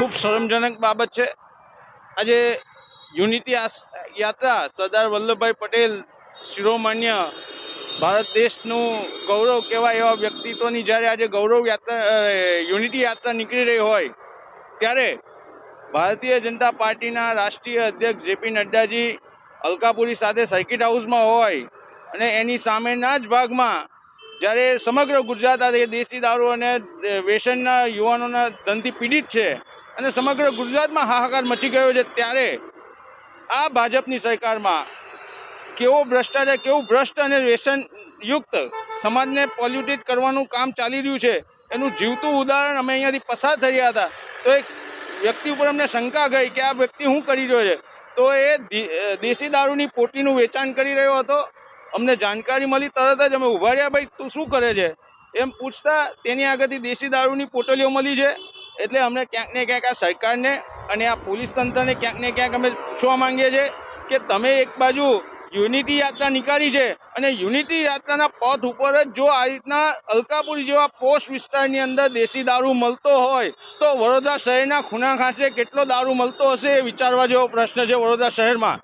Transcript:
ખૂબ શરમજનક બાબત છે. આજે યુનિટી યાત્રા સરદાર વલ્લભભાઈ પટેલ શિરોમાન્ય ભારત દેશનું ગૌરવ કહેવાય એવા વ્યક્તિત્વની જ્યારે આજે ગૌરવ યાત્રા યુનિટી યાત્રા નીકળી રહી હોય, ત્યારે ભારતીય જનતા પાર્ટીના રાષ્ટ્રીય અધ્યક્ષ જેપી નડ્ડાજી અલકાપુરી સાથે સર્કિટ હાઉસમાં હોય અને એની સામેના જ ભાગમાં જ્યારે સમગ્ર ગુજરાત આજે દેશી દારૂ અને વેસનના યુવાનોના ધનથી પીડિત છે અને સમગ્ર ગુજરાતમાં હાહાકાર મચી ગયો છે ત્યારે આ ભાજપની સરકારમાં કેવો ભ્રષ્ટાચાર, કેવું ભ્રષ્ટ અને વ્યસનયુક્ત સમાજને પોલ્યુટેડ કરવાનું કામ ચાલી રહ્યું છે, એનું જીવતું ઉદાહરણ અમે અહીંયાથી પસાર થઈ રહ્યા હતા. તો એક વ્યક્તિ ઉપર અમને શંકા ગઈ કે આ વ્યક્તિ શું કરી રહ્યો છે? તો એ દેશી દારૂની પોટીનું વેચાણ કરી રહ્યો હતો. અમને જાણકારી મળી, તરત જ અમે ઊભા રહ્યા, ભાઈ, તું શું કરે છે? એમ પૂછતા તેની આગળથી દેશી દારૂની પોટલીઓ મળી છે. એટલે અમને ક્યાંક ને ક્યાંક આ સરકારને અને આ પોલીસ તંત્રને ક્યાંક ને ક્યાંક અમે પૂછવા માંગીએ છીએ કે તમે એક બાજુ યુનિટી યાત્રા નીકાળી છે અને યુનિટી યાત્રાના પથ ઉપર જ જો આ રીતના અલકાપુરી જેવા પોસ્ટ વિસ્તારની અંદર દેશી દારૂ મળતો હોય, તો વડોદરા શહેરના ખૂણા ખાંચે કેટલો દારૂ મળતો હશે એ વિચારવા જેવો પ્રશ્ન છે વડોદરા શહેરમાં.